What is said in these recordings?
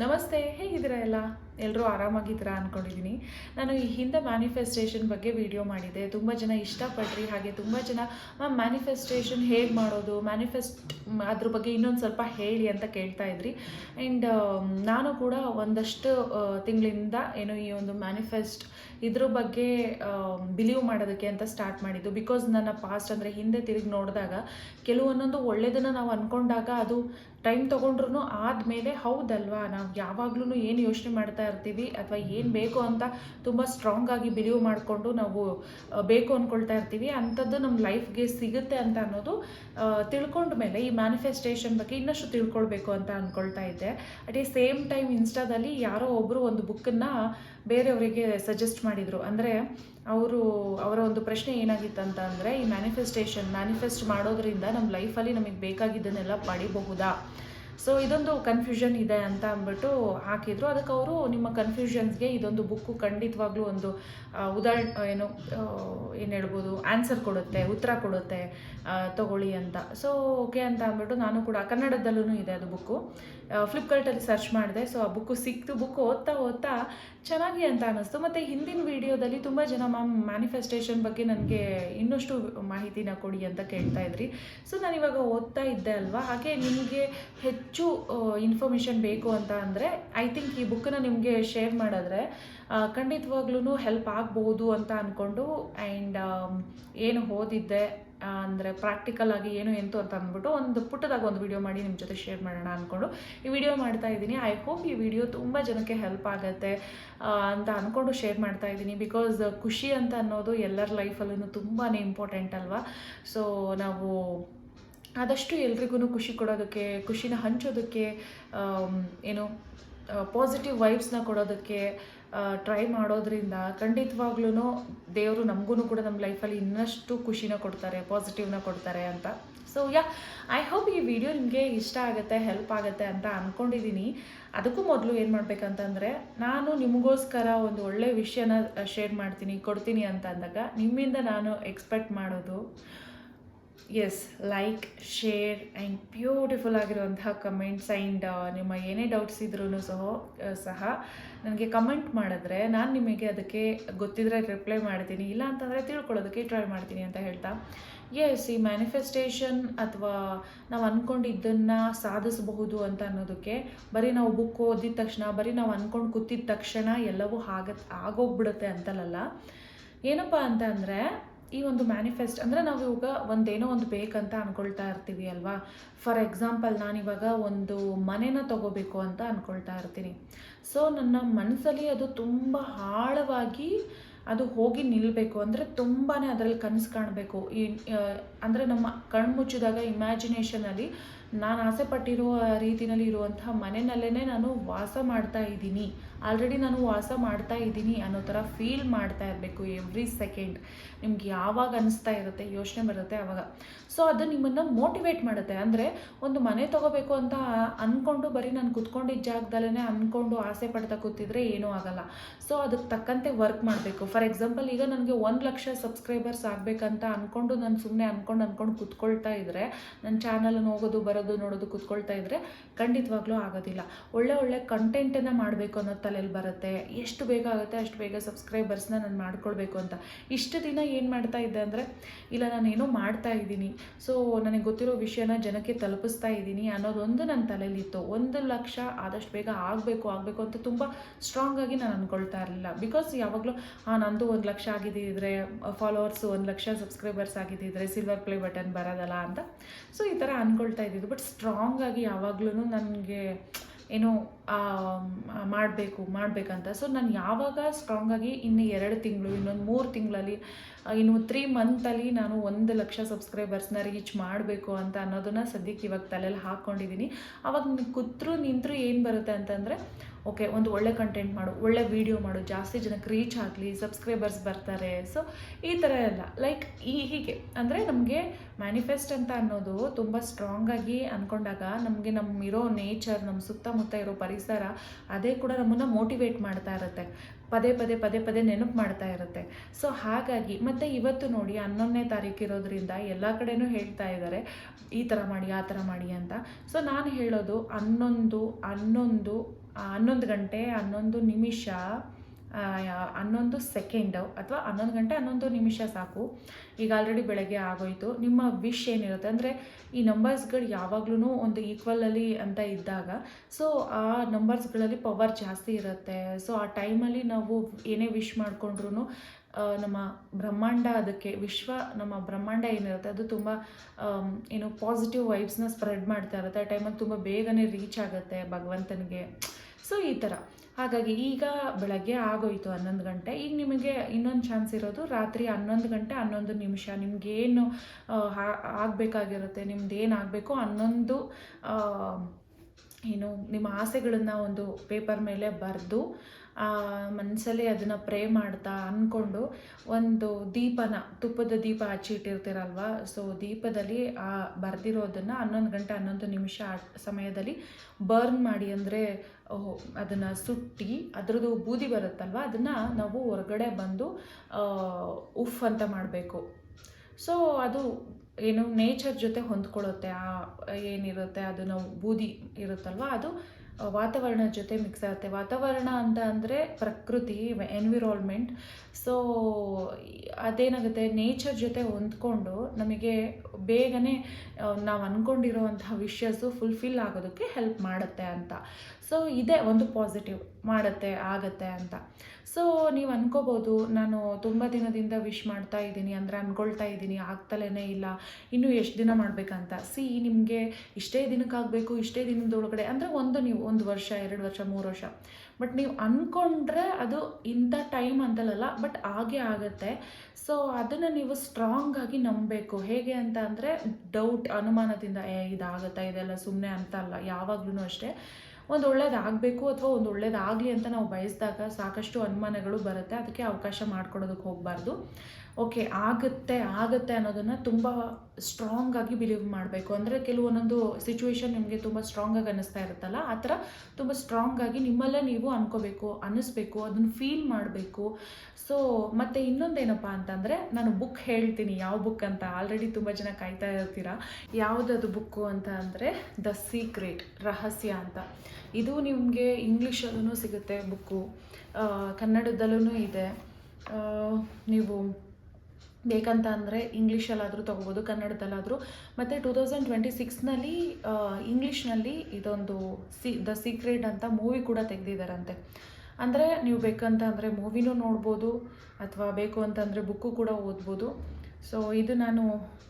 ನಮಸ್ತೆ, ಹೇಗಿದ್ದೀರಾ ಎಲ್ಲ? ಎಲ್ಲರೂ ಆರಾಮಾಗಿದ್ದೀರಾ ಅಂದ್ಕೊಂಡಿದ್ದೀನಿ ನಾನು ಈ ಹಿಂದೆ ಮ್ಯಾನಿಫೆಸ್ಟೇಷನ್ ಬಗ್ಗೆ ವಿಡಿಯೋ ಮಾಡಿದ್ದೆ. ತುಂಬ ಜನ ಇಷ್ಟಪಡ್ರಿ ಹಾಗೆ ತುಂಬ ಜನ, ಮ್ಯಾಮ್ ಮ್ಯಾನಿಫೆಸ್ಟೇಷನ್ ಹೇಗೆ ಮಾಡೋದು? ಮ್ಯಾನಿಫೆಸ್ಟ್ ಅದ್ರ ಬಗ್ಗೆ ಇನ್ನೊಂದು ಸ್ವಲ್ಪ ಹೇಳಿ ಅಂತ ಕೇಳ್ತಾ ಇದ್ರಿ. ಆ್ಯಂಡ್ ನಾನು ಕೂಡ ಒಂದಷ್ಟು ತಿಂಗಳಿಂದ ಏನು ಈ ಒಂದು ಮ್ಯಾನಿಫೆಸ್ಟ್ ಇದ್ರ ಬಗ್ಗೆ ಬಿಲೀವ್ ಮಾಡೋದಕ್ಕೆ ಅಂತ ಸ್ಟಾರ್ಟ್ ಮಾಡಿದ್ದು. ಬಿಕಾಸ್ ನನ್ನ ಪಾಸ್ಟ್ ಅಂದರೆ ಹಿಂದೆ ತಿರುಗಿ ನೋಡಿದಾಗ ಕೆಲವೊಂದೊಂದು ಒಳ್ಳೆಯದನ್ನು ನಾವು ಅಂದ್ಕೊಂಡಾಗ ಅದು ಟೈಮ್ ತೊಗೊಂಡ್ರು ಆದಮೇಲೆ ಹೌದಲ್ವಾ? ಯಾವಾಗ್ಲೂ ಏನು ಯೋಚನೆ ಮಾಡ್ತಾ ಇರ್ತೀವಿ ಅಥವಾ ಏನು ಬೇಕು ಅಂತ ತುಂಬ ಸ್ಟ್ರಾಂಗ್ ಆಗಿ ಬಿಲೀವ್ ಮಾಡಿಕೊಂಡು ನಾವು ಬೇಕು ಅಂದ್ಕೊಳ್ತಾ ಇರ್ತೀವಿ. ಅಂಥದ್ದು ನಮ್ಮ ಲೈಫ್ಗೆ ಸಿಗುತ್ತೆ ಅಂತ ಅನ್ನೋದು ತಿಳ್ಕೊಂಡ ಮೇಲೆ ಈ ಮ್ಯಾನಿಫೆಸ್ಟೇಷನ್ ಬಗ್ಗೆ ಇನ್ನಷ್ಟು ತಿಳ್ಕೊಳ್ಬೇಕು ಅಂತ ಅಂದ್ಕೊಳ್ತಾ ಇದ್ದೆ. ಅಟ್ ಈ ಸೇಮ್ ಟೈಮ್ ಇನ್ಸ್ಟಾದಲ್ಲಿ ಯಾರೋ ಒಬ್ಬರು ಒಂದು ಬುಕ್ಕನ್ನು ಬೇರೆಯವರಿಗೆ ಸಜೆಸ್ಟ್ ಮಾಡಿದರು. ಅಂದರೆ ಅವರು, ಅವರ ಒಂದು ಪ್ರಶ್ನೆ ಏನಾಗಿತ್ತು ಅಂತ ಅಂದರೆ ಈ ಮ್ಯಾನಿಫೆಸ್ಟೇಷನ್ ಮ್ಯಾನಿಫೆಸ್ಟ್ ಮಾಡೋದ್ರಿಂದ ನಮ್ಮ ಲೈಫಲ್ಲಿ ನಮಗೆ ಬೇಕಾಗಿದ್ದನ್ನೆಲ್ಲ ಪಡಿಬಹುದಾ? ಸೊ ಇದೊಂದು ಕನ್ಫ್ಯೂಷನ್ ಇದೆ ಅಂತ ಅಂದ್ಬಿಟ್ಟು ಹಾಕಿದ್ರು. ಅದಕ್ಕೆ ಅವರು ನಿಮ್ಮ ಕನ್ಫ್ಯೂಷನ್ಸ್ಗೆ ಇದೊಂದು ಬುಕ್ಕು ಖಂಡಿತವಾಗ್ಲೂ ಒಂದು ಉದಾಹರಣೆ ಏನು ಏನು ಹೇಳ್ಬೋದು ಆನ್ಸರ್ ಕೊಡುತ್ತೆ, ಉತ್ತರ ಕೊಡುತ್ತೆ ತಗೊಳ್ಳಿ ಅಂತ. ಸೊ ಓಕೆ ಅಂತ ಅಂದ್ಬಿಟ್ಟು ನಾನು ಕೂಡ ಕನ್ನಡದಲ್ಲೂ ಇದೆ ಅದು ಬುಕ್ಕು ಫ್ಲಿಪ್ಕಾರ್ಟಲ್ಲಿ ಸರ್ಚ್ ಮಾಡಿದೆ. ಸೊ ಆ ಬುಕ್ಕು ಸಿಕ್ತು. ಬುಕ್ ಓದ್ತಾ ಓದ್ತಾ ಚೆನ್ನಾಗಿ ಅಂತ ಅನ್ನಿಸ್ತು. ಮತ್ತು ಹಿಂದಿನ ವಿಡಿಯೋದಲ್ಲಿ ತುಂಬ ಜನ ಮ್ಯಾಮ್ ಮ್ಯಾನಿಫೆಸ್ಟೇಷನ್ ಬಗ್ಗೆ ನನಗೆ ಇನ್ನಷ್ಟು ಮಾಹಿತಿನ ಕೊಡಿ ಅಂತ ಕೇಳ್ತಾ ಇದ್ರಿ. ಸೊ ನಾನು ಇವಾಗ ಓದ್ತಾ ಇದ್ದೆ ಅಲ್ವಾ? ಹಾಗೆ ನಿಮಗೆ ಹೆಚ್ಚು ಇನ್ಫಾರ್ಮೇಷನ್ ಬೇಕು ಅಂತ ಅಂದರೆ ಐ ಥಿಂಕ್ ಈ ಬುಕ್ಕನ್ನ ನಿಮಗೆ ಶೇರ್ ಮಾಡಿದ್ರೆ ಖಂಡಿತವಾಗ್ಲೂ ಹೆಲ್ಪ್ ಆಗ್ಬೋದು ಅಂತ ಅಂದ್ಕೊಂಡು ಆ್ಯಂಡ್ ಏನು ಓದಿದ್ದೆ ಅಂದರೆ ಪ್ರಾಕ್ಟಿಕಲ್ ಆಗಿ ಏನು ಎಂತು ಅಂತ ಅಂದ್ಬಿಟ್ಟು ಒಂದು ಪುಟ್ಟದಾಗ ಒಂದು ವಿಡಿಯೋ ಮಾಡಿ ನಿಮ್ಮ ಜೊತೆ ಶೇರ್ ಮಾಡೋಣ ಅಂದ್ಕೊಂಡು ಈ ವಿಡಿಯೋ ಮಾಡ್ತಾ ಇದ್ದೀನಿ. ಐ ಹೋಪ್ ಈ ವಿಡಿಯೋ ತುಂಬ ಜನಕ್ಕೆ ಹೆಲ್ಪ್ ಆಗುತ್ತೆ ಅಂತ ಅಂದ್ಕೊಂಡು ಶೇರ್ ಮಾಡ್ತಾ ಇದ್ದೀನಿ. ಬಿಕಾಸ್ ಖುಷಿ ಅಂತ ಅನ್ನೋದು ಎಲ್ಲರ ಲೈಫಲ್ಲೂ ತುಂಬಾ ಇಂಪಾರ್ಟೆಂಟ್ ಅಲ್ವಾ? ಸೊ ನಾವು ಆದಷ್ಟು ಎಲ್ರಿಗೂ ಖುಷಿ ಕೊಡೋದಕ್ಕೆ, ಖುಷಿನ ಹಂಚೋದಕ್ಕೆ ಏನು ಪಾಸಿಟಿವ್ ವೈಬ್ಸ್ನ ಕೊಡೋದಕ್ಕೆ ಟ್ರೈ ಮಾಡೋದ್ರಿಂದ ಖಂಡಿತವಾಗ್ಲೂ ದೇವರು ನಮಗೂ ಕೂಡ ನಮ್ಮ ಲೈಫಲ್ಲಿ ಇನ್ನಷ್ಟು ಖುಷಿನ ಕೊಡ್ತಾರೆ ಪಾಸಿಟಿವ್ನ ಕೊಡ್ತಾರೆ ಅಂತ. ಸೊ ಯಾ ಐ ಹೋಪ್ ಈ ವಿಡಿಯೋ ನಿಮಗೆ ಇಷ್ಟ ಆಗುತ್ತೆ ಹೆಲ್ಪ್ ಆಗುತ್ತೆ ಅಂತ ಅಂದ್ಕೊಂಡಿದ್ದೀನಿ ಅದಕ್ಕೂ ಮೊದಲು ಏನು ಮಾಡಬೇಕಂತಂದರೆ, ನಾನು ನಿಮಗೋಸ್ಕರ ಒಂದು ಒಳ್ಳೆಯ ವಿಷಯನ ಶೇರ್ ಮಾಡ್ತೀನಿ, ಕೊಡ್ತೀನಿ ಅಂತ ಅಂದಾಗ ನಿಮ್ಮಿಂದ ನಾನು ಎಕ್ಸ್ಪೆಕ್ಟ್ ಮಾಡೋದು. Yes like share and beautiful ಆಗಿರುವಂತಹ ಕಮೆಂಟ್ಸ್ ಆ್ಯಂಡ್ ನಿಮ್ಮ ಏನೇ ಡೌಟ್ಸ್ ಇದ್ರೂ ಸಹ ಸಹ ನನಗೆ ಕಮೆಂಟ್ ಮಾಡಿದ್ರೆ ನಾನು ನಿಮಗೆ ಅದಕ್ಕೆ ಗೊತ್ತಿದ್ರೆ ರಿಪ್ಲೈ ಮಾಡ್ತೀನಿ. ಇಲ್ಲ ಅಂತಂದರೆ ತಿಳ್ಕೊಳ್ಳೋದಕ್ಕೆ ಟ್ರೈ ಮಾಡ್ತೀನಿ ಅಂತ ಹೇಳ್ತಾ. ಎಸ್ ಈ ಮ್ಯಾನಿಫೆಸ್ಟೇಷನ್ ಅಥವಾ ನಾವು ಅಂದ್ಕೊಂಡಿದ್ದನ್ನು ಸಾಧಿಸಬಹುದು ಅಂತ ಅನ್ನೋದಕ್ಕೆ ಬರೀ ನಾವು ಬುಕ್ ಓದಿದ ತಕ್ಷಣ, ಬರೀ ನಾವು ಅಂದ್ಕೊಂಡು ಕೂತಿದ ತಕ್ಷಣ ಎಲ್ಲವೂ ಆಗತ್, ಆಗೋಗ್ಬಿಡುತ್ತೆ ಅಂತಲ್ಲ ಏನಪ್ಪ ಅಂತ ಅಂದರೆ ಈ ಒಂದು ಮ್ಯಾನಿಫೆಸ್ಟ್ ಅಂದರೆ ನಾವು ಇವಾಗ ಒಂದೇನೋ ಒಂದು ಬೇಕಂತ ಅಂದ್ಕೊಳ್ತಾ ಇರ್ತೀವಿ ಅಲ್ವಾ? ಫಾರ್ ಎಕ್ಸಾಂಪಲ್ ನಾನಿವಾಗ ಒಂದು ಮನೆನ ತಗೋಬೇಕು ಅಂತ ಅಂದ್ಕೊಳ್ತಾ ಇರ್ತೀನಿ. ಸೊ ನನ್ನ ಮನಸ್ಸಲ್ಲಿ ಅದು ತುಂಬ ಆಳವಾಗಿ ಅದು ಹೋಗಿ ನಿಲ್ಲಬೇಕು ಅಂದರೆ ತುಂಬಾ ಅದರಲ್ಲಿ ಕನಸು ಕಾಣಬೇಕು. ಈ ಅಂದರೆ ನಮ್ಮ ಕಣ್ಮುಚ್ಚಿದಾಗ ಇಮ್ಯಾಜಿನೇಷನಲ್ಲಿ ನಾನು ಆಸೆ ಪಟ್ಟಿರುವ ರೀತಿಯಲ್ಲಿ ಇರುವಂತಹ ಮನೆಯಲ್ಲೇ ನಾನು ವಾಸ ಮಾಡ್ತಾ ಇದ್ದೀನಿ. ಆಲ್ರೆಡಿ ನಾನು ವಾಸ ಮಾಡ್ತಾ ಇದ್ದೀನಿ ಅನ್ನೋ ಥರ ಫೀಲ್ ಮಾಡ್ತಾ ಇರಬೇಕು ಎವ್ರಿ ಸೆಕೆಂಡ್ ನಿಮ್ಗೆ ಯಾವಾಗ ಅನಿಸ್ತಾ ಇರುತ್ತೆ, ಯೋಚನೆ ಬರುತ್ತೆ ಆವಾಗ ಸೊ ಅದು ನಿಮ್ಮನ್ನು ಮೋಟಿವೇಟ್ ಮಾಡುತ್ತೆ. ಅಂದರೆ ಒಂದು ಮನೆ ತಗೋಬೇಕು ಅಂತ ಅಂದ್ಕೊಂಡು ಬರೀ ನಾನು ಕುತ್ಕೊಂಡಿದ್ದ ಜಾಗದಲ್ಲೇ ಅಂದ್ಕೊಂಡು ಆಸೆ ಪಡ್ತಾ ಕೂತಿದ್ರೆ ಏನೂ ಆಗಲ್ಲ. ಸೊ ಅದಕ್ಕೆ ತಕ್ಕಂತೆ ವರ್ಕ್ ಮಾಡಬೇಕು. ಫಾರ್ ಎಕ್ಸಾಂಪಲ್ ಈಗ ನನಗೆ ಒಂದು ಲಕ್ಷ ಸಬ್ಸ್ಕ್ರೈಬರ್ಸ್ ಆಗಬೇಕಂತ ಅಂದ್ಕೊಂಡು ನಾನು ಸುಮ್ಮನೆ ಅಂದ್ಕೊಂಡು ಅಂದ್ಕೊಂಡು ಕುತ್ಕೊಳ್ತಾ ಇದ್ದರೆ ನನ್ನ ಚಾನಲನ್ನು ಹೋಗೋದು, ಬರೋದು ನೋಡೋದು ಕೂತ್ಕೊಳ್ತಾ ಇದ್ದರೆ ಖಂಡಿತವಾಗ್ಲೂ ಆಗೋದಿಲ್ಲ. ಒಳ್ಳೆ ಒಳ್ಳೆ ಕಂಟೆಂಟನ್ನು ಮಾಡಬೇಕು ಅನ್ನೋ ತಲೆಯಲ್ಲಿ ಬರುತ್ತೆ. ಎಷ್ಟು ಬೇಗ ಆಗುತ್ತೆ ಅಷ್ಟು ಬೇಗ ಸಬ್ಸ್ಕ್ರೈಬರ್ಸ್ನ ನಾನು ಮಾಡ್ಕೊಳ್ಬೇಕು ಅಂತ. ಇಷ್ಟು ದಿನ ಏನು ಮಾಡ್ತಾ ಇದ್ದೆ ಅಂದರೆ, ಇಲ್ಲ ನಾನು ಏನೋ ಮಾಡ್ತಾ ಇದ್ದೀನಿ. ಸೊ ನನಗೆ ಗೊತ್ತಿರೋ ವಿಷಯನ ಜನಕ್ಕೆ ತಲುಪಿಸ್ತಾ ಇದ್ದೀನಿ ಅನ್ನೋದೊಂದು ನನ್ನ ತಲೆಯಲ್ಲಿತ್ತು ಒಂದು ಲಕ್ಷ ಆದಷ್ಟು ಬೇಗ ಆಗಬೇಕು ಆಗಬೇಕು ಅಂತ ತುಂಬ ಸ್ಟ್ರಾಂಗ್ ಆಗಿ ನಾನು ಅಂದ್ಕೊಳ್ತಾ ಇರಲಿಲ್ಲ. ಬಿಕಾಸ್ ಯಾವಾಗಲೂ, ಹಾಂ ನಂದು ಒಂದು ಲಕ್ಷ ಆಗಿದ್ದಿದ್ರೆ ಫಾಲೋವರ್ಸ್ ಒಂದು ಲಕ್ಷ ಸಬ್ಸ್ಕ್ರೈಬರ್ಸ್ ಆಗಿದ್ದಿದ್ರೆ ಸಿಲ್ವರ್ ಪ್ಲೇ ಬಟನ್ ಬರೋದಲ್ಲ ಅಂತ. ಸೊ ಈ ಥರ ಅಂದ್ಕೊಳ್ತಾ ಇದ್ದಿದ್ದು. ಬಟ್ ಸ್ಟ್ರಾಂಗ್ ಆಗಿ ಯಾವಾಗಲೂ ನನಗೆ ಏನೋ ಮಾಡಬೇಕು, ಮಾಡಬೇಕಂತ. ಸೊ ನಾನು ಯಾವಾಗ ಸ್ಟ್ರಾಂಗಾಗಿ ಇನ್ನು ಎರಡು ತಿಂಗಳು, ಇನ್ನೊಂದು ಮೂರು ತಿಂಗಳಲ್ಲಿ ಇನ್ನು ತ್ರೀ ಮಂತಲ್ಲಿ ನಾನು ಒಂದು ಲಕ್ಷ ಸಬ್ಸ್ಕ್ರೈಬರ್ಸ್ನ ರೀಚ್ ಮಾಡಬೇಕು ಅಂತ ಅನ್ನೋದನ್ನ ಸದ್ಯಕ್ಕೆ ಇವಾಗ ತಲೆಯಲ್ಲಿ ಹಾಕ್ಕೊಂಡಿದ್ದೀನಿ ಆವಾಗ ಕೂತ್ರು ನಿಂತರು ಏನು ಬರುತ್ತೆ ಅಂತಂದರೆ ಓಕೆ, ಒಂದು ಒಳ್ಳೆ ಕಂಟೆಂಟ್ ಮಾಡು, ಒಳ್ಳೆ ವೀಡಿಯೋ ಮಾಡು, ಜಾಸ್ತಿ ಜನಕ್ಕೆ ರೀಚ್ ಆಗಲಿ ಸಬ್ಸ್ಕ್ರೈಬರ್ಸ್ ಬರ್ತಾರೆ. ಸೊ ಈ ಥರ ಎಲ್ಲ. ಲೈಕ್ ಈ ಹೀಗೆ. ಅಂದರೆ ನಮಗೆ ಮ್ಯಾನಿಫೆಸ್ಟ್ ಅಂತ ಅನ್ನೋದು ತುಂಬ ಸ್ಟ್ರಾಂಗಾಗಿ ಅಂದ್ಕೊಂಡಾಗ ನಮಗೆ ನಮ್ಮ ಇರೋ ನೇಚರ್ ನಮ್ಮ ಸುತ್ತಮುತ್ತ ಇರೋ ಪರಿಸರ, ಅದೇ ಕೂಡ ನಮ್ಮನ್ನು ಮೋಟಿವೇಟ್ ಮಾಡ್ತಾ ಇರುತ್ತೆ. ಪದೇ ಪದೇ ಪದೇ ಪದೇ ನೆನಪು ಮಾಡ್ತಾ ಇರುತ್ತೆ. ಸೊ ಹಾಗಾಗಿ ಮತ್ತು ಇವತ್ತು ನೋಡಿ ಹನ್ನೊಂದನೇ ತಾರೀಕು ಇರೋದ್ರಿಂದ ಎಲ್ಲ ಕಡೆನೂ ಹೇಳ್ತಾ ಇದ್ದಾರೆ ಈ ಥರ ಮಾಡಿ, ಆ ಥರ ಮಾಡಿ ಅಂತ. ಸೊ ನಾನು ಹೇಳೋದು ಹನ್ನೊಂದು ಹನ್ನೊಂದು ಹನ್ನೊಂದು ಗಂಟೆ, ಹನ್ನೊಂದು ನಿಮಿಷ ಹನ್ನೊಂದು ಸೆಕೆಂಡ್ ಅಥವಾ ಹನ್ನೊಂದು ಗಂಟೆ, ಹನ್ನೊಂದು ನಿಮಿಷ ಸಾಕು. ಈಗ ಆಲ್ರೆಡಿ ಬೆಳಗ್ಗೆ ಆಗೋಯ್ತು. ನಿಮ್ಮ ವಿಶ್ ಏನಿರುತ್ತೆ? ಅಂದರೆ ಈ ನಂಬರ್ಸ್ಗಳು ಯಾವಾಗ್ಲೂ ಒಂದು ಈಕ್ವಲಲ್ಲಿ ಅಂತ ಇದ್ದಾಗ ಸೊ ಆ ನಂಬರ್ಸ್ಗಳಲ್ಲಿ ಪವರ್ ಜಾಸ್ತಿ ಇರುತ್ತೆ. ಸೊ ಆ ಟೈಮಲ್ಲಿ ನಾವು ಏನೇ ವಿಶ್ ಮಾಡಿಕೊಂಡ್ರು ನಮ್ಮ ಬ್ರಹ್ಮಾಂಡ ಅದಕ್ಕೆ, ವಿಶ್ವ ನಮ್ಮ ಬ್ರಹ್ಮಾಂಡ ಏನಿರುತ್ತೆ? ಅದು ತುಂಬ ಏನು ಪಾಸಿಟಿವ್ ವೈಬ್ಸ್ನ ಸ್ಪ್ರೆಡ್ ಮಾಡ್ತಾ ಇರುತ್ತೆ. ಆ ಟೈಮಲ್ಲಿ ತುಂಬ ಬೇಗನೆ ರೀಚ್ ಆಗುತ್ತೆ ಭಗವಂತನಿಗೆ. ಸೊ ಈ ಥರ ಹಾಗಾಗಿ ಈಗ ಬೆಳಗ್ಗೆ ಆಗೋಯ್ತು ಹನ್ನೊಂದು ಗಂಟೆ. ಈಗ ನಿಮಗೆ ಇನ್ನೊಂದು ಚಾನ್ಸ್ ಇರೋದು ರಾತ್ರಿ ಹನ್ನೊಂದು ಗಂಟೆ ಹನ್ನೊಂದು ನಿಮಿಷ. ನಿಮ್ಗೇನು ಆಗಬೇಕಾಗಿರುತ್ತೆ ನಿಮ್ದು ಏನು ಆಗಬೇಕು ಹನ್ನೊಂದು ಏನು, ನಿಮ್ಮ ಆಸೆಗಳನ್ನು ಒಂದು ಪೇಪರ್ ಮೇಲೆ ಬರೆದು ಮನಸ್ಸಲ್ಲಿ ಅದನ್ನು ಪ್ರೇ ಮಾಡ್ತಾ ಅಂದ್ಕೊಂಡು ಒಂದು ದೀಪನ, ತುಪ್ಪದ ದೀಪ ಹಚ್ಚಿಟ್ಟಿರ್ತೀರಲ್ವ ಸೊ ದೀಪದಲ್ಲಿ ಆ ಬರ್ದಿರೋದನ್ನ ಹನ್ನೊಂದು ಗಂಟೆ ಹನ್ನೊಂದು ನಿಮಿಷ ಆ ಸಮಯದಲ್ಲಿ ಬರ್ನ್ ಮಾಡಿ ಅಂದರೆ ಅದನ್ನು ಸುಟ್ಟಿ ಅದರದ್ದು ಬೂದಿ ಬರುತ್ತಲ್ವ, ಅದನ್ನು ನಾವು ಹೊರಗಡೆ ಬಂದು ಉಫ್ ಅಂತ ಮಾಡಬೇಕು. ಸೊ ಅದು ಏನು ನೇಚರ್ ಜೊತೆ ಹೊಂದ್ಕೊಳ್ಳುತ್ತೆ, ಆ, ಏನಿರುತ್ತೆ, ಅದು ನಾವು ಬೂದಿ ಇರುತ್ತಲ್ವ, ಅದು ವಾತಾವರಣದ ಜೊತೆ ಮಿಕ್ಸ್ ಆಗುತ್ತೆ. ವಾತಾವರಣ ಅಂತ ಅಂದರೆ ಪ್ರಕೃತಿ ಎನ್ವಿರಾಲ್ಮೆಂಟ್ ಸೊ ಅದೇನಾಗುತ್ತೆ? ನೇಚರ್ ಜೊತೆ ಹೊಂದ್ಕೊಂಡು ನಮಗೆ ಬೇಗನೆ ನಾವು ಅಂದ್ಕೊಂಡಿರೋವಂಥ ವಿಷಸ್ಸು ಫುಲ್ಫಿಲ್ ಆಗೋದಕ್ಕೆ ಹೆಲ್ಪ್ ಮಾಡುತ್ತೆ ಅಂತ. ಸೊ ಇದೇ ಒಂದು ಪಾಸಿಟಿವ್ ಮಾಡುತ್ತೆ, ಆಗತ್ತೆ ಅಂತ. ಸೊ ನೀವು ಅನ್ಕೋಬೋದು, ನಾನು ತುಂಬ ದಿನದಿಂದ ವಿಶ್ ಮಾಡ್ತಾ ಇದ್ದೀನಿ, ಅಂದರೆ ಅಂದ್ಕೊಳ್ತಾ ಇದ್ದೀನಿ ಆಗ್ತಲೇ ಇಲ್ಲ, ಇನ್ನೂ ಎಷ್ಟು ದಿನ ಮಾಡಬೇಕಂತ. ಸಿ ನಿಮಗೆ ಇಷ್ಟೇ ದಿನಕ್ಕಾಗಬೇಕು, ಇಷ್ಟೇ ದಿನದೊಳಗಡೆ, ಅಂದರೆ ಒಂದು ನೀವು, ಒಂದು ವರ್ಷ, ಎರಡು ವರ್ಷ, ಮೂರು ವರ್ಷ. ಬಟ್ ನೀವು ಅಂದ್ಕೊಂಡ್ರೆ ಅದು ಇಂಥ ಟೈಮ್ ಅಂತಲ್ಲ ಬಟ್ ಹಾಗೆ ಆಗುತ್ತೆ. ಸೊ ಅದನ್ನು ನೀವು ಸ್ಟ್ರಾಂಗ್ ಆಗಿ ನಂಬಬೇಕು. ಹೇಗೆ ಅಂತ ಅಂದರೆ ಡೌಟ್ ಅನುಮಾನದಿಂದ, ಏ, ಇದಾಗುತ್ತಾ, ಇದೆಲ್ಲ ಸುಮ್ಮನೆ ಅಂತ ಅಲ್ಲ ಯಾವಾಗ್ಲೂ ಅಷ್ಟೇ. ಒಂದು ಒಳ್ಳೇದಾಗಬೇಕು ಅಥವಾ ಒಂದು ಒಳ್ಳೇದಾಗಲಿ ಅಂತ ನಾವು ಬಯಸಿದಾಗ ಸಾಕಷ್ಟು ಅನುಮಾನಗಳು ಬರುತ್ತೆ. ಅದಕ್ಕೆ ಅವಕಾಶ ಮಾಡ್ಕೊಡೋದಕ್ಕೆ ಹೋಗಬಾರ್ದು. ಓಕೆ, ಆಗುತ್ತೆ ಆಗುತ್ತೆ ಅನ್ನೋದನ್ನು ತುಂಬ ಸ್ಟ್ರಾಂಗ್ ಆಗಿ ಬಿಲೀವ್ ಮಾಡಬೇಕು. ಅಂದರೆ ಕೆಲವೊಂದೊಂದು ಸಿಚುವೇಶನ್ ನಿಮಗೆ ತುಂಬ ಸ್ಟ್ರಾಂಗ್ ಆಗಿ ಅನ್ನಿಸ್ತಾ ಇರುತ್ತಲ್ಲ, ಆ ಥರ ತುಂಬ ಸ್ಟ್ರಾಂಗ್ ಆಗಿ ನಿಮ್ಮಲ್ಲೇ ನೀವು ಅನ್ಕೋಬೇಕು, ಅನ್ನಿಸ್ಬೇಕು, ಅದನ್ನು ಫೀಲ್ ಮಾಡಬೇಕು. ಸೊ ಮತ್ತು ಇನ್ನೊಂದೇನಪ್ಪ ಅಂತಂದರೆ, ನಾನು ಬುಕ್ ಹೇಳ್ತೀನಿ, ಯಾವ ಬುಕ್ ಅಂತ? ಆಲ್ರೆಡಿ ತುಂಬ ಜನ ಕಾಯ್ತಾ ಇರ್ತೀರಾ? ಯಾವುದದು ಬುಕ್ಕು ಅಂತ ಅಂದರೆ ದ ಸೀಕ್ರೆಟ್ ರಹಸ್ಯ ಅಂತ. ಇದು ನಿಮಗೆ ಇಂಗ್ಲೀಷಲ್ಲೂ ಸಿಗುತ್ತೆ ಬುಕ್ಕು. ಕನ್ನಡದಲ್ಲೂ ಇದೆ. ನೀವು ಬೇಕಂತ ಅಂದರೆ ಇಂಗ್ಲೀಷಲ್ಲಾದರೂ ತೊಗೋಬೋದು, ಕನ್ನಡದಲ್ಲಾದರೂ. ಮತ್ತು ಟೂ ತೌಸಂಡ್ ಟ್ವೆಂಟಿ ಸಿಕ್ಸ್ನಲ್ಲಿ ಇಂಗ್ಲೀಷ್ನಲ್ಲಿ ಇದೊಂದು ಸಿ, ದ ಸೀಕ್ರೆಟ್ ಅಂತ ಮೂವಿ ಕೂಡ ತೆಗೆದಿದ್ದಾರಂತೆ ಅಂದರೆ ನೀವು ಬೇಕಂತ ಅಂದರೆ ಮೂವಿನೂ ನೋಡ್ಬೋದು, ಅಥವಾ ಬೇಕು ಅಂತಂದರೆ ಬುಕ್ಕು ಕೂಡ ಓದ್ಬೋದು. ಸೊ ಇದು ನಾನು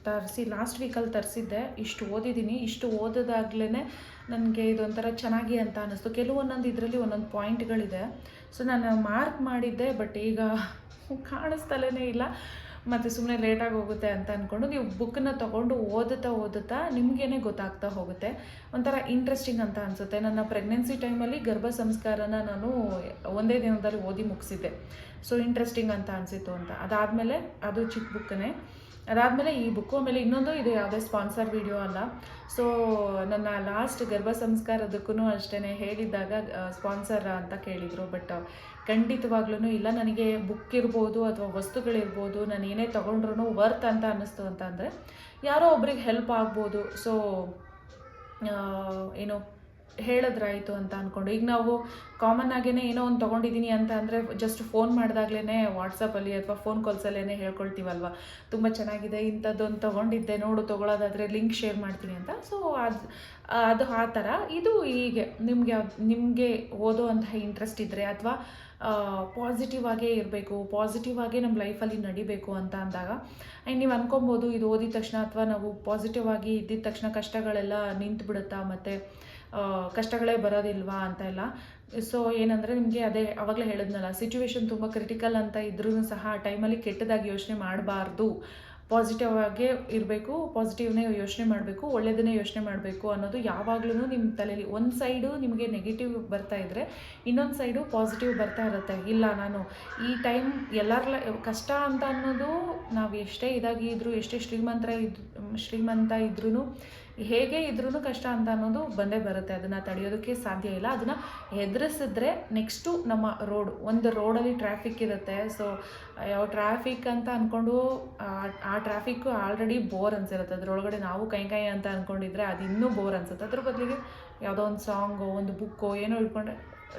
ತರಿಸಿ ಲಾಸ್ಟ್ ವೀಕಲ್ಲಿ ತರಿಸಿದ್ದೆ. ಇಷ್ಟು ಓದಿದ್ದೀನಿ. ಇಷ್ಟು ಓದೋದಾಗ್ಲೇ ನನಗೆ ಇದೊಂಥರ ಚೆನ್ನಾಗಿ ಅಂತ ಅನ್ನಿಸ್ತು. ಕೆಲವೊಂದೊಂದು ಇದರಲ್ಲಿ ಒಂದೊಂದು ಪಾಯಿಂಟ್ಗಳಿದೆ ಸೊ ನಾನು ಮಾರ್ಕ್ ಮಾಡಿದ್ದೆ ಬಟ್ ಈಗ ಕಾಣಿಸ್ತಲೇ ಇಲ್ಲ. ಮತ್ತು ಸುಮ್ಮನೆ ಲೇಟಾಗಿ ಹೋಗುತ್ತೆ ಅಂತ ಅಂದ್ಕೊಂಡು ನೀವು ಬುಕ್ಕನ್ನ ತೊಗೊಂಡು ಓದುತ್ತಾ ಓದುತ್ತಾ ನಿಮಗೇನೆ ಗೊತ್ತಾಗ್ತಾ ಹೋಗುತ್ತೆ. ಒಂಥರ ಇಂಟ್ರೆಸ್ಟಿಂಗ್ ಅಂತ ಅನಿಸುತ್ತೆ. ನನ್ನ ಪ್ರೆಗ್ನೆನ್ಸಿ ಟೈಮಲ್ಲಿ ಗರ್ಭ ಸಂಸ್ಕಾರನ ನಾನು ಒಂದೇ ದಿನದಲ್ಲಿ ಓದಿ ಮುಗಿಸಿದ್ದೆ. ಸೊ ಇಂಟ್ರೆಸ್ಟಿಂಗ್ ಅಂತ ಅನಿಸಿತ್ತು ಅಂತ. ಅದಾದಮೇಲೆ ಅದು ಚಿಕ್ಕ ಬುಕ್ಕನೇ ಅದಾದಮೇಲೆ ಈ ಬುಕ್ಕು ಆಮೇಲೆ ಇನ್ನೊಂದು ಇದು, ಯಾವುದೇ ಸ್ಪಾನ್ಸರ್ ವಿಡಿಯೋ ಅಲ್ಲ. ಸೊ ನನ್ನ ಲಾಸ್ಟ್ ಗರ್ಭ ಸಂಸ್ಕಾರದಕ್ಕೂ ಅಷ್ಟೇ ಹೇಳಿದ್ದಾಗ ಸ್ಪಾನ್ಸರ್ ಅಂತ ಕೇಳಿದರು. ಬಟ್ ಖಂಡಿತವಾಗ್ಲೂ ಇಲ್ಲ, ನನಗೆ ಬುಕ್ ಇರ್ಬೋದು ಅಥವಾ ವಸ್ತುಗಳಿರ್ಬೋದು, ನಾನು ಏನೇ ತೊಗೊಂಡ್ರು ವರ್ತ್ ಅಂತ ಅನ್ನಿಸ್ತು ಅಂತ ಅಂದರೆ, ಯಾರೋ ಒಬ್ರಿಗೆ ಹೆಲ್ಪ್ ಆಗ್ಬೋದು. ಸೊ ಏನು ಹೇಳಿದ್ರಾಯ್ತು ಅಂತ ಅಂದ್ಕೊಂಡು ಈಗ ನಾವು ಕಾಮನ್ ಆಗೇ ಏನೋ ಒಂದು ತೊಗೊಂಡಿದ್ದೀನಿ ಅಂತ ಅಂದರೆ ಜಸ್ಟ್ ಫೋನ್ ಮಾಡಿದಾಗ್ಲೇ ವಾಟ್ಸಪ್ಪಲ್ಲಿ ಅಥವಾ ಫೋನ್ ಕಾಲ್ಸಲ್ಲೇ ಹೇಳ್ಕೊಳ್ತೀವಲ್ವ? ತುಂಬ ಚೆನ್ನಾಗಿದೆ, ಇಂಥದ್ದೊಂದು ತೊಗೊಂಡಿದ್ದೆ, ನೋಡು ತೊಗೊಳೋದಾದರೆ ಲಿಂಕ್ ಶೇರ್ ಮಾಡ್ತೀನಿ ಅಂತ. ಸೊ ಅದು ಅದು ಆ ಥರ. ಇದು ಹೀಗೆ, ನಿಮಗೆ ನಿಮಗೆ ಅಂತ ಇಂಟ್ರೆಸ್ಟ್ ಇದ್ದರೆ ಅಥವಾ ಪಾಸಿಟಿವ್ ಆಗೇ ಇರಬೇಕು ಪಾಸಿಟಿವ್ ಆಗೇ ನಮ್ಮ ಲೈಫಲ್ಲಿ ನಡಿಬೇಕು ಅಂತ ಅಂದಾಗ ಆ್ಯಂಡ್ ನೀವು ಅಂದ್ಕೊಬೋದು ಇದು ಓದಿದ ತಕ್ಷಣ ಅಥವಾ ನಾವು ಪಾಸಿಟಿವ್ ಆಗಿ ಇದ್ದಿದ ತಕ್ಷಣ ಕಷ್ಟಗಳೆಲ್ಲ ನಿಂತು ಬಿಡುತ್ತಾ ಮತ್ತು ಕಷ್ಟಗಳೇ ಬರೋದಿಲ್ವಾ ಅಂತ ಎಲ್ಲ. ಸೊ ಏನಂದರೆ ನಿಮಗೆ ಅದೇ ಅವಾಗಲೇ ಹೇಳಿದ್ನಲ್ಲ ಸಿಚುವೇಶನ್ ತುಂಬ ಕ್ರಿಟಿಕಲ್ ಅಂತ ಇದ್ರೂ ಸಹ ಆ ಟೈಮಲ್ಲಿ ಕೆಟ್ಟದಾಗಿ ಯೋಚನೆ ಮಾಡಬಾರ್ದು. ಪಾಸಿಟಿವ್ ಆಗೇ ಇರಬೇಕು ಪಾಸಿಟಿವ್ನೇ ಯೋಚನೆ ಮಾಡಬೇಕು ಒಳ್ಳೆಯದನ್ನೇ ಯೋಚನೆ ಮಾಡಬೇಕು ಅನ್ನೋದು ಯಾವಾಗಲೂ ನಿಮ್ಮ ತಲೆಯಲ್ಲಿ ಒಂದು ಸೈಡು ನಿಮಗೆ ನೆಗೆಟಿವ್ ಬರ್ತಾ ಇದ್ದರೆ ಇನ್ನೊಂದು ಸೈಡು ಪಾಸಿಟಿವ್ ಬರ್ತಾ ಇರುತ್ತೆ. ಇಲ್ಲ ನಾನು ಈ ಟೈಮ್ ಎಲ್ಲರ ಕಷ್ಟ ಅಂತ ಅನ್ನೋದು ನಾವು ಎಷ್ಟೇ ಇದಾಗಿ ಇದ್ದರೂ ಎಷ್ಟೇ ಶ್ರೀಮಂತರ ಇದ್, ಶ್ರೀಮಂತ ಇದ್ರೂ ಹೇಗೆ ಇದ್ರೂ ಕಷ್ಟ ಅಂತ ಅನ್ನೋದು ಬಂದೇ ಬರುತ್ತೆ. ಅದನ್ನು ತಡೆಯೋದಕ್ಕೆ ಸಾಧ್ಯ ಇಲ್ಲ. ಅದನ್ನು ಎದುರಿಸಿದ್ರೆ ನೆಕ್ಸ್ಟು ನಮ್ಮ ರೋಡ್ ಒಂದು ರೋಡಲ್ಲಿ ಟ್ರಾಫಿಕ್ ಇರುತ್ತೆ. ಸೊ ಯಾವ ಟ್ರಾಫಿಕ್ ಅಂತ ಅಂದ್ಕೊಂಡು ಆ ಟ್ರಾಫಿಕ್ಕು ಆಲ್ರೆಡಿ ಬೋರ್ ಅನ್ಸಿರುತ್ತೆ. ಅದರೊಳಗಡೆ ನಾವು ಕೈ ಕೈ ಅಂತ ಅಂದ್ಕೊಂಡಿದ್ರೆ ಅದು ಇನ್ನೂ ಬೋರ್ ಅನ್ಸುತ್ತೆ. ಅದ್ರ ಬದಲಿಗೆ ಯಾವುದೋ ಒಂದು ಸಾಂಗೋ ಒಂದು ಬುಕ್ಕೋ ಏನೋ ಇಟ್ಕೊಂಡ್ರೆ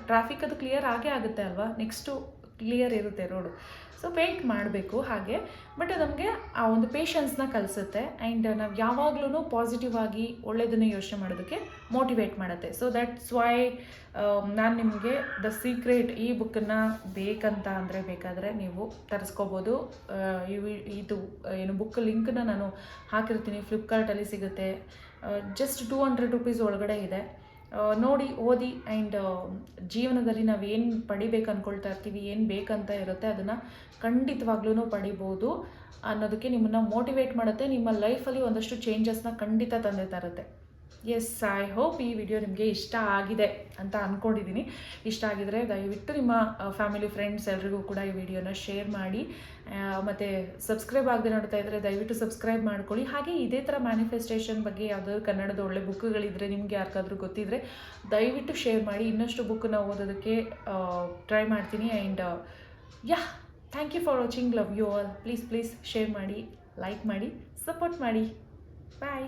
ಟ್ರಾಫಿಕ್ ಅದು ಕ್ಲಿಯರ್ ಆಗೇ ಆಗುತ್ತೆ ಅಲ್ವಾ? ನೆಕ್ಸ್ಟು ಕ್ಲಿಯರ್ ಇರುತ್ತೆ ರೋಡು ಸೊ ಪೇಂಟ್ ಮಾಡಬೇಕು ಹಾಗೆ. ಬಟ್ ನಮಗೆ ಆ ಒಂದು ಪೇಷನ್ಸ್ನ ಕಲಿಸುತ್ತೆ. ಆ್ಯಂಡ್ ನಾವು ಯಾವಾಗಲೂ ಪಾಸಿಟಿವ್ ಆಗಿ ಒಳ್ಳೆಯದನ್ನು ಯೋಚನೆ ಮಾಡೋದಕ್ಕೆ ಮೋಟಿವೇಟ್ ಮಾಡುತ್ತೆ. ಸೊ ದ್ಯಾಟ್ಸ್ ವೈ ನಾನು ನಿಮಗೆ ದ ಸೀಕ್ರೆಟ್ ಈ ಬುಕ್ಕನ್ನು ಬೇಕಂತ ಅಂದರೆ ಬೇಕಾದರೆ ನೀವು ತರಿಸ್ಕೋಬೋದು. ವಿ- ಇದು, ಏನು ಬುಕ್ ಲಿಂಕನ್ನ ನಾನು ಹಾಕಿರ್ತೀನಿ. ಫ್ಲಿಪ್ಕಾರ್ಟಲ್ಲಿ ಸಿಗುತ್ತೆ. ಜಸ್ಟ್ ಟೂ ಹಂಡ್ರೆಡ್ ರುಪೀಸ್ ಒಳಗಡೆ ಇದೆ. ನೋಡಿ, ಓದಿ ಆ್ಯಂಡ್ ಜೀವನದಲ್ಲಿ ನಾವು ಏನು ಪಡಿಬೇಕು ಅಂದ್ಕೊಳ್ತಾ ಇರ್ತೀವಿ, ಏನು ಬೇಕಂತ ಇರುತ್ತೆ, ಅದನ್ನು ಖಂಡಿತವಾಗ್ಲೂ ಪಡಿಬೋದು ಅನ್ನೋದಕ್ಕೆ ನಿಮ್ಮನ್ನು ಮೋಟಿವೇಟ್ ಮಾಡುತ್ತೆ. ನಿಮ್ಮ ಲೈಫಲ್ಲಿ ಒಂದಷ್ಟು ಚೇಂಜಸ್ನ ಖಂಡಿತ ತಂದೆ ತರುತ್ತೆ ಎಸ್ ಐ ಹೋಪ್ ಈ ವಿಡಿಯೋ ನಿಮಗೆ ಇಷ್ಟ ಆಗಿದೆ ಅಂತ ಅಂದ್ಕೊಂಡಿದ್ದೀನಿ ಇಷ್ಟ ಆಗಿದರೆ ದಯವಿಟ್ಟು ನಿಮ್ಮ ಫ್ಯಾಮಿಲಿ ಫ್ರೆಂಡ್ಸ್ ಎಲ್ರಿಗೂ ಕೂಡ ಈ ವಿಡಿಯೋನ ಶೇರ್ ಮಾಡಿ. ಮತ್ತು ಸಬ್ಸ್ಕ್ರೈಬ್ ಆಗದೆ ನೋಡ್ತಾ ಇದ್ದರೆ ದಯವಿಟ್ಟು ಸಬ್ಸ್ಕ್ರೈಬ್ ಮಾಡ್ಕೊಳ್ಳಿ. ಹಾಗೆ ಇದೇ ಥರ ಮ್ಯಾನಿಫೆಸ್ಟೇಷನ್ ಬಗ್ಗೆ ಯಾವುದಾದ್ರು ಕನ್ನಡದ ಒಳ್ಳೆ ಬುಕ್ಗಳಿದ್ದರೆ ನಿಮಗೆ ಯಾರಿಗಾದ್ರೂ ಗೊತ್ತಿದ್ದರೆ ದಯವಿಟ್ಟು ಶೇರ್ ಮಾಡಿ. ಇನ್ನಷ್ಟು ಬುಕ್ಕನ್ನ ಓದೋದಕ್ಕೆ ಟ್ರೈ ಮಾಡ್ತೀನಿ. And yeah thank you for watching love you all please please share ಮಾಡಿ ಲೈಕ್ ಮಾಡಿ ಸಪೋರ್ಟ್ ಮಾಡಿ. ಬಾಯ್